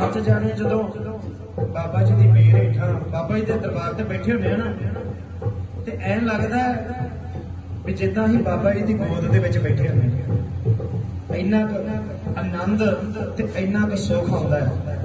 ਸੱਚ ਜਾਣੇ ਜਦੋਂ ਬਾਬਾ ਜੀ ਦੀ ਬੇਰ ਹੇਠਾਂ, ਬਾਬਾ ਜੀ ਦੇ ਦਰਬਾਰ ਤੇ ਬੈਠੇ ਹੁੰਦੇ ਆ ਨਾ, ਤੇ ਐਨ ਲੱਗਦਾ ਵੀ ਜਿੱਦਾਂ ਹੀ ਬਾਬਾ ਜੀ ਦੀ ਗੋਦ ਦੇ ਵਿੱਚ ਬੈਠੇ ਹੁੰਦੇ ਆ। ਇੰਨਾ ਕੁ ਆਨੰਦ ਤੇ ਇੰਨਾ ਕੁ ਸੁੱਖ ਆਉਂਦਾ ਹੈ।